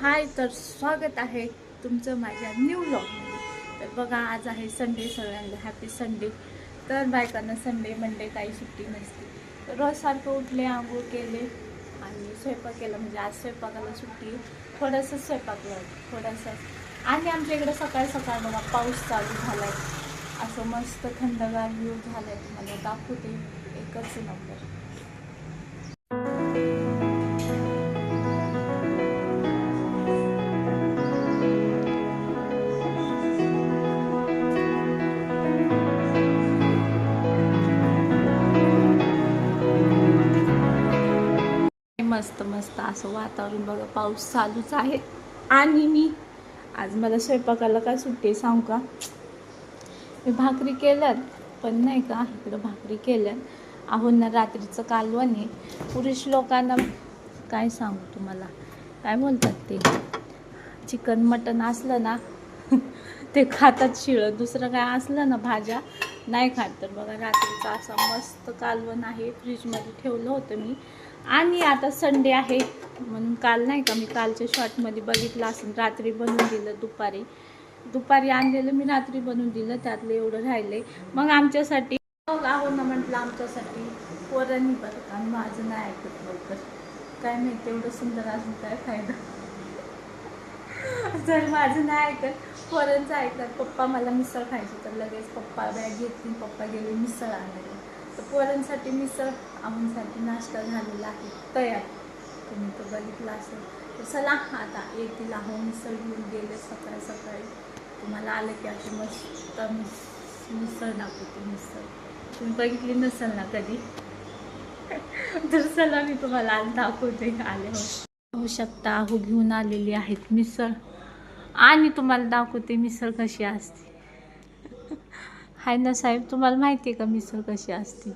हाय तर स्वागत आहे तुमचं माझ्या न्यू ब्लॉगमध्ये तर बघा आज आहे संडे सगळ्यांना हॅपी संडे तर बायकांना संडे मंडे काही सुट्टी नसते. तर रोज सारखं उठले आंघोळ केले आणि स्वयंपाक केला. म्हणजे आज स्वयंपाकाला सुट्टी थोडंसं स्वयंपाक थोडंसं. आणि आमच्या इकडं सकाळ सकाळ बघा पाऊस चालू झाला आहे असं मस्त थंडगार व्ह्यू झाला आहे तुम्हाला दाखवते एकच नंबर मस्त मस्त असं वातावरण बघा पाऊस चालूच आहे. आणि मी आज मला स्वयंपाकाला काय सुट्टी आहे सांगू का? मी भाकरी केल्यात पण नाही का इकडं भाकरी केल्यात. आहो ना रात्रीचं कालवण आहे. पुरुष लोकांना काय सांगू तुम्हाला? काय बोलतात ते? चिकन मटन असलं ना ते खातात शिळं. दुसरं काय असलं ना भाज्या नाही खात. तर बघा रात्रीचं असं मस्त कालवण आहे. फ्रीजमध्ये ठेवलं होतं मी. आणि आता संडे आहे. म्हणून काल नाही का मी कालच्या शॉर्टमध्ये बघितलं असेल. रात्री बनवून दिलं दुपारी. दुपारी आणलेलं मी रात्री बनवून दिलं. त्यातलं एवढं राहिलंय. मग आमच्यासाठी मग आहो ना म्हटलं आमच्यासाठी पोरांनी बरं आणि माझं नाही ऐकत लवकर. काय माहिती एवढं सुंदर असून काय फायदा. जर माझं नाही ऐकत पोरांचं ऐकत पप्पा मला मिसळ खायची तर लगेच पप्पा बॅग घेतली पप्पा गेले मिसळ आणायला. तर पोरांसाठी मिसळ आमसाठी नाश्ता झालेला आहे. तयार. तुम्ही तो बघितला असेल. तर चला आता येतील आहो मिसळ घेऊन गेले सकाळ सकाळी. तुम्हाला आलं की अशी मस्त मिस मिसळ दाखवते मिसळ. तुम्ही बघितली नसेल ना कधी? तर चला मी तुम्हाला आज दाखवते. आले हो. होऊ शकता हो घेऊन आलेली आहेत मिसळ. आणि तुम्हाला दाखवते मिसळ कशी असते. हाय ना साहेब तुम्हाला माहिती आहे का मिसळ कशी असते?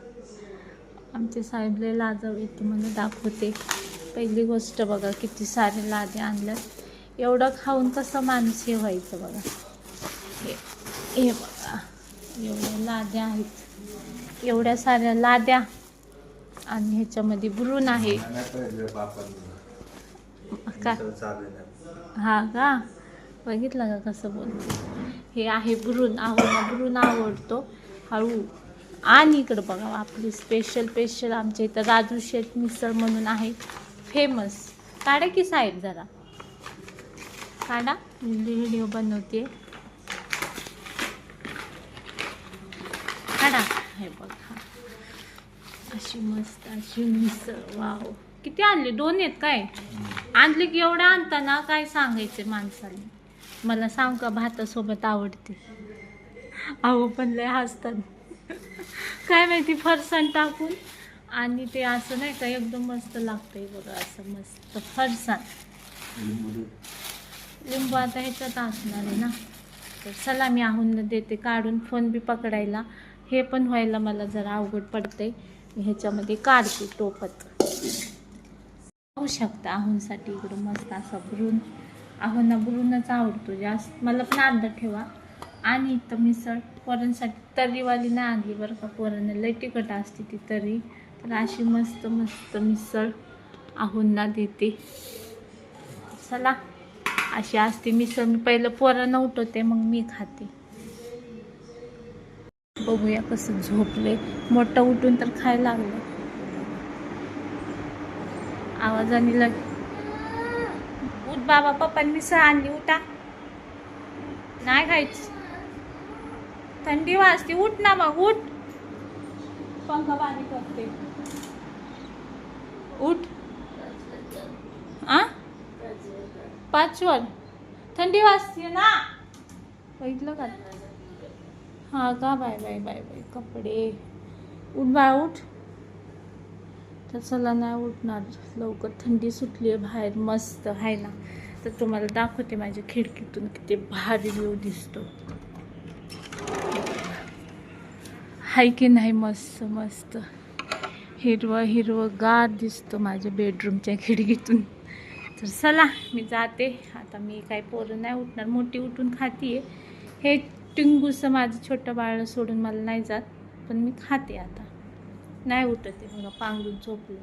आमचे साहेबले लाजव येते म्हणून दाखवते. पहिली गोष्ट बघा किती सारे लादे आणल्यात. एवढं खाऊन कसं माणूस हे व्हायचं बघा. हे हे बघा. एवढ्या लाद्या आहेत. एवढ्या साऱ्या लाद्या. आणि ह्याच्यामध्ये बुरून आहे. का? हा का? बघितलं का कसं बोलते? हे आहे बुरून आहो बुरून आवडतो हळू. आणि इकडं बघा आपली स्पेशल स्पेशल आमच्या इथं राजू शेत मिसळ म्हणून आहे. फेमस काढा की साहेब जरा. काढा. व्हिडिओ बनवते. काढा. हे बघा. अशी मस्त अशी मिसळ. वाव किती आणले? दोन आहेत काय? आणले की एवढं आणताना काय सांगायचे माणसाने मला सांग का भातासोबत आवडते? अहो पण लय हसतात. काय माहिती फरसाण टाकून आणि ते असं नाही का एकदम मस्त लागतंय बघा असं मस्त फरसाण. लिंबू आता ह्याच्यात असणार आहे ना? तर चला मी आहून देते काढून फोन बी पकडायला. हे पण व्हायला मला जरा अवघड पडतंय. मी ह्याच्यामध्ये काढते टोपत. पाहू शकता आहूनसाठी इकडं मस्त असा भरून. आव्हांना बोलूनच आवडतो जास्त. मला पण अर्धा ठेवा. आणि इथं मिसळ पोरांसाठी तर्रीवाली नाही आणली बरं का पोरांना. लय तिखट असते ती तर्री तर अशी मस्त मस्त मिसळ आहूंना देते. चला अशी असते मिसळ मी पहिलं पोरांना उठवते मग मी खाते. बघूया कसं झोपले मोठं उठून तर खायला लागलं. आवाजाने लग उठ बाबा पप्पांनी मिसळ आणली उठा. नाही खायची. थंडी वाजते उठ ना मग उठ. पंखा बारीक करते. उठ. आ? पाचवर. थंडी वाजते ना. बघितलं का? हा का बाय बाय बाय बाय कपडे. उठ बाळ उठ. तर चला नाही उठणार. लवकर. थंडी सुटली आहे बाहेर. मस्त आहे ना. तर तुम्हाला दाखवते माझ्या खिडकीतून किती भारी व्ह्यू दिसतो. हाय की नाही? मस्त मस्त. हिरवं हिरवं गार दिसतं माझ्या बेडरूमच्या खिडकीतून. तर चला मी जाते. आता मी काय पोरं नाही उठणार. मोठी उठून खातीये. हे टिंगूचं माझं छोटं बाळ सोडून मला नाही जात. पण मी खाते आता. नाही उठत आहे बघा पांघरून झोपलं.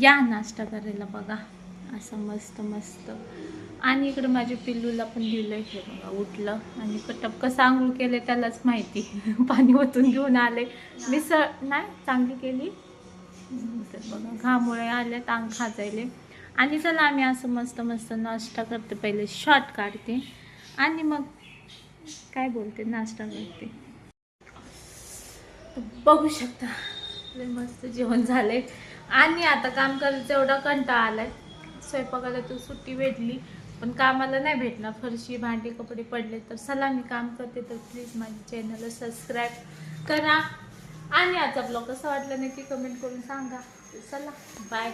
या नाश्ता करायला बघा असं मस्त मस्त. आणि इकडे माझ्या पिल्लूला पण दिलंय हे बघा उठलं. आणि टपकं कसं केले त्यालाच माहिती. पाणी ओतून घेऊन आले. मिसळ नाही चांगली केली. तर बघा घामोळे आले अंग खाजायले. आणि चला आम्ही असं मस्त मस्त नाश्ता करते. पहिले शॉर्ट काढते. आणि मग काय बोलते नाश्ता करते. बघू शकता. मस्त जेवण झालंय आणि आता काम करायचं एवढा कंटाळा आलाय. स्वयंपाकाला तर सुट्टी भेटली पण कामाला नाही भेटणार. फरशी भांडी कपडे पडले तर चला मी काम करते. तर प्लीज माझ्या चॅनलला सबस्क्राईब करा. आणि आजचा ब्लॉग कसा वाटला नक्की कमेंट करून सांगा. चला बाय